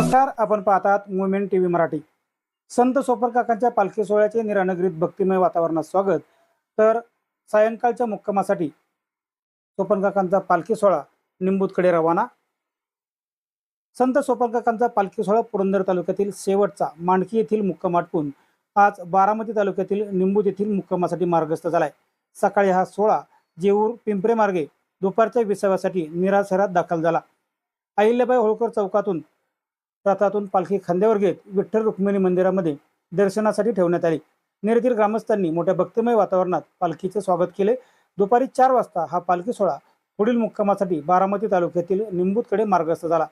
नमस्कार आपण पाहतात मुवमेंट टी व्ही मराठी. संत सोपर काकांच्या पालखी सोहळ्याचे निरानगरीत भक्तिमय वातावरणात स्वागत. तर सायंकाळच्या मुक्कामासाठी सोपन काकांचा पालखी सोहळा निंबूतकडे रवाना. संत सोपन काकांचा पालखी सोहळा पुरंदर तालुक्यातील शेवटचा मांडकी येथील मुक्काम आटपून आज बारामती तालुक्यातील निंबूत येथील मुक्कामासाठी मार्गस्थ झालाय. सकाळी हा सोहळा जेऊर पिंपरे मार्गे दुपारच्या विसाव्यासाठी निरा शहरात दाखल झाला. अहिल्याबाई होळकर चौकातून रथातून पालखी खांद्यावर घेत विठ्ठल रुक्मिणी मंदिरामध्ये दर्शनासाठी ठेवण्यात आली. नेरेतील ग्रामस्थांनी मोठ्या भक्तिमय वातावरणात पालखीचे स्वागत केले. दुपारी चार वाजता हा पालखी सोहळा पुढील मुक्कामासाठी बारामती तालुक्यातील निंबूतकडे मार्गस्थ झाला.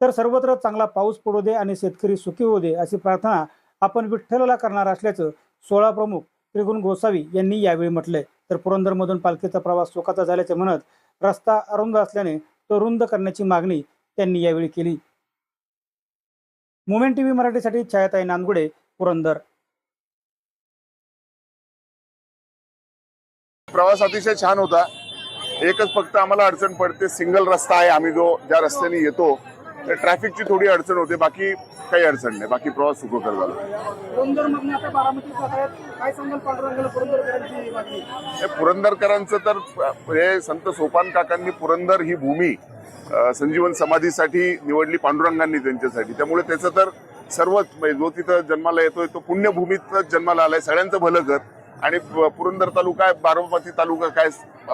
तर सर्वत्र चांगला पाऊस पडू दे आणि शेतकरी सुखी होऊ दे अशी प्रार्थना आपण विठ्ठलाला करणार असल्याचं सोहळा प्रमुख त्रिगुण गोसावी यांनी यावेळी म्हटलंय. तर पुरंदरमधून पालखीचा प्रवास सुखाचा झाल्याचे म्हणत रस्ता अरुंद असल्याने तो रुंद करण्याची मागणी त्यांनी यावेळी केली. मुमेंट टीव्ही मराठीसाठी छायाताई नांदगुडे पुरंदर. प्रवास अतिशय छान होता. एकच फक्त आम्हाला अडचण पडते सिंगल रस्ता आहे आम्ही जो ज्या रस्त्याने येतो तर ट्रॅफिकची थोडी अडचण होते बाकी काही अडचण नाही. बाकी प्रवास सुखकर झाला. पुरंदरकरांची हे तर हे संत सोपान काकांनी पुरंदर ही भूमी संजीवन समाधीसाठी निवडली पांडुरंगांनी त्यांच्यासाठी. त्यामुळे त्याचं तर सर्वच म्हणजे जो तिथं जन्माला येतोय तो पुण्यभूमीतच जन्माला आलाय. सगळ्यांचं भलं कर. आणि पुरंदर तालुका आहे, बारामती तालुका काय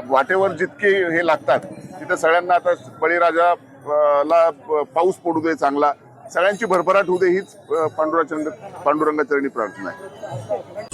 वाटेवर जितके हे लागतात तिथं सगळ्यांना आता बळीराजा ला पाऊस पडू दे चांगला सगळ्यांची भरभराट होऊ दे हीच अ, पांडुराचंद पांडुरंगाचरणी प्रार्थना आहे.